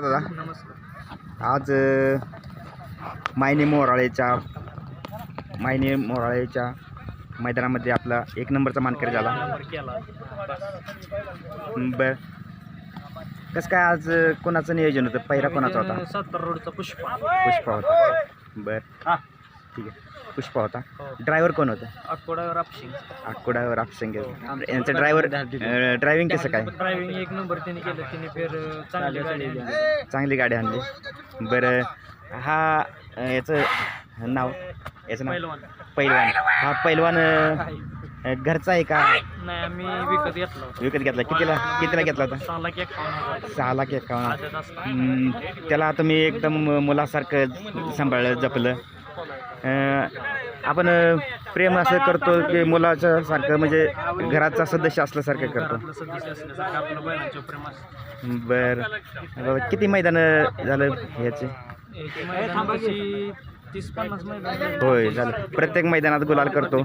दादा नमस्कार. आज मायने मोराळेच्या मायने मोराळेच्या मैदानामध्ये आपला एक नंबरचा मानकरी झाला. बर. कसं काय आज कोणाचं नियोजन होतं? पहिला कोणाचा होता? सातारा रोडचा पुष्पा. पुष्पा होता. बर. ठीक आहे. पुष्पा होता. हो. ड्रायव्हर कोण होतं? अकोडावर आपशिंग आकुडावर आपसंग यांचं ड्रायव्हर ड्रायव्हिंग कसं काय? ड्रायव्हिंग एक नंबर त्यांनी केलं. त्यांनी फेर चांगली गाडी आणली. चांगली गाडी आणली. बरं हा अ, याचं नाव याचं नाव? पहिलवान पैलवान. हा पैलवान अ, घरचा आहे का? नाही आम्ही विकत घेतला होता. विकत घेतला. कितीला कितीला घेतला होता? सहा लाख एकावन्न हजार. सहा लाख एकावन्न आदत असला हम्म, त्याला तुम्ही एकदम मुलासारखं सांभाळलं जपलं. आपण प्रेम असं करतो की मुलाचं सारखं म्हणजे घराचा सदस्य असल्यासारखं करतो. बरं. किती मैदान झालं ह्याचे तीस पन्नास. होय झालं. प्रत्येक मैदानात गुलाल करतो.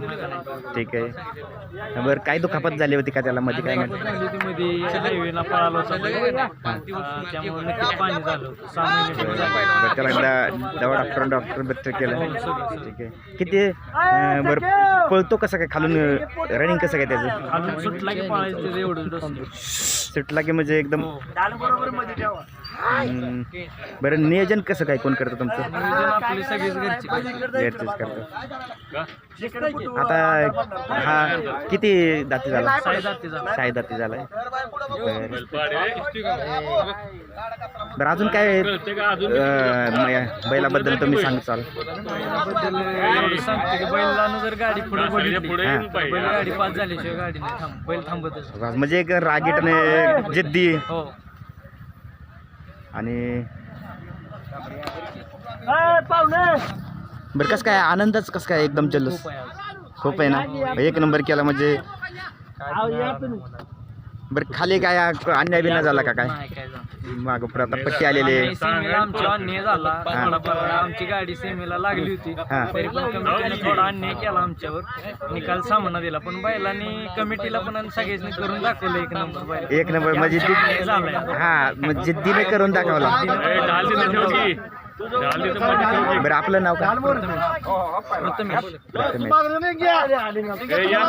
ठीक आहे. बरं काय दुखापत झाली होती का त्याला? मध्ये काय माहिती हायवेला पळालो त्यामुळे नक्कीच पाणी झालं. सहा महिने बरं. त्याला एकदा दवा डॉक्टर डॉक्टर बच्च केलं. हो, ठीक आहे. किती अं, बरं पळतो कसं काय? खालून रनिंग कसं काय त्याचं? सुटला की पळायचं एवढं. सुटला की म्हणजे एकदम हम्म. बरं नियोजन कसं काय? कोण करतं तुमचं? नियोजन आपली सगळीच घरची घरचेच करतं आता हा किती दाती झाला? साई जाती झाला. साई दाती झालाय. बरं. बरं अजून काय अं, मै- बैलाबद्दल तुम्ही सांगचाल बैलाबद्दल एवढं सांगते की बैलानं जर गाडी पुढे बघितली हा. तर बैल गाडी पास झाल्याशिवाय गाडी नाही थांब बैल थांबतच. म्हणजे एक रागीटने जिद्दी. हो. आणि बरं कसं काय? आनंदच कसं काय? एकदम जल्लोष. खूप आहे. आज. खूप आहे ना? एक नंबर केला म्हणजे बरं खाली काय अन्याय बिन्याय झाला का काय? नाही काय झालं. मागं पुढं आता पट्टी आलेली आहे. सेमीला अन्याय झाला. हा. थोडाफार आमची गाडी सेमीला लागली होती. हा. तरी पण कमिटीने थोडा अन्याय केला आमच्यावर. निकाल सामना दिला पण बैलांनी कमिटीला पण आणि सगळ्यांनी करून दाखवलं एक नंबर बैल. एक नंबर म्हणजे अन्याय जिद्दी झालाय. हा मग जिद्दीने करून दाखवला. बरं आपलं नाव काय? प्रथमेश. प्रथमेश.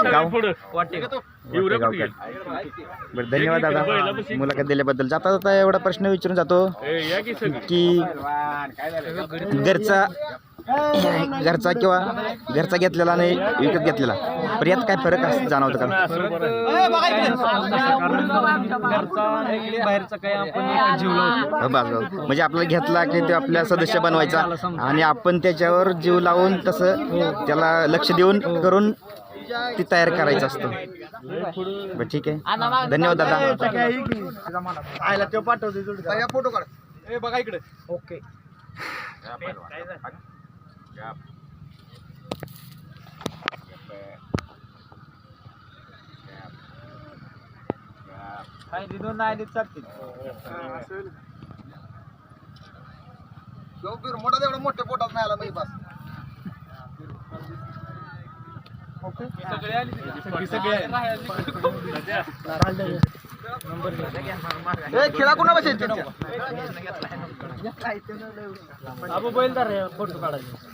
गाव वाटे गाव काय? बरं धन्यवाद दादा. मुलाखत दिल्याबद्दल. जाता जाता एवढा प्रश्न विचारून जातो की घरचा घरचा किंवा घरचा घेतलेला आणि विकत घेतलेला. पण यात काय फरक असं जाणवतं का? कारण घरचा आणि बाहेरचा काही आपण एकच जीव लावतो हो, बस. म्हणजे आपल्याला घेतला की ते आपल्या सदस्य बनवायचा आणि आपण त्याच्यावर जीव लावून तसं त्याला लक्ष देऊन करून ती तयार करायचं असतं. बरं ठीक आहे. धन्यवाद दादा. फोटो काढ. बघा इकडे. ओके. नाही चालतील मोठा तेवढा मोठ्या पोटात नाही आला म्हणजे बस ए, खेळा कुणा बसेल? अबू बैलदार फोटो काढायचे